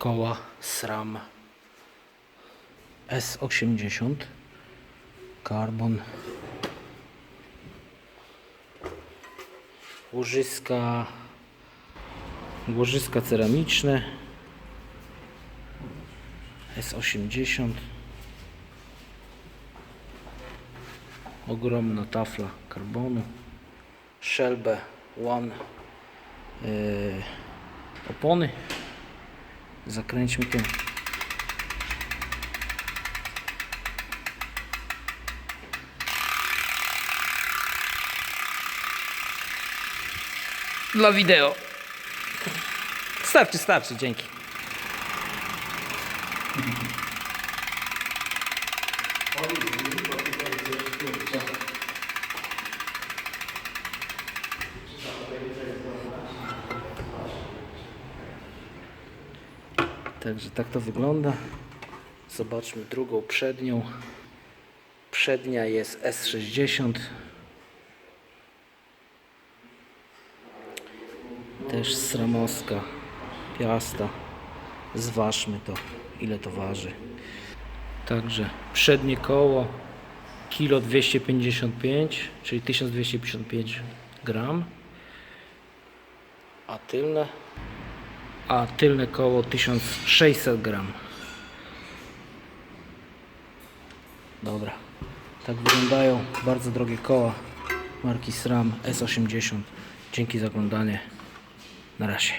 koła SRAM S80 Carbon łożyska łożyska ceramiczne. S80 ogromna tafla karbonu. Shelby One yy, opony zakręćmy tym. Dla wideo. Starczy, starczy, dzięki Także tak to wygląda. Zobaczmy drugą przednią. Przednia jest S60. Też sramowska piasta. Zważmy to, ile to waży. Także przednie koło kilo 255, czyli 1255 gram. A tylne a tylne koło 1600 gram. Dobra, tak wyglądają bardzo drogie koła marki SRAM S80. Dzięki za oglądanie. Na razie.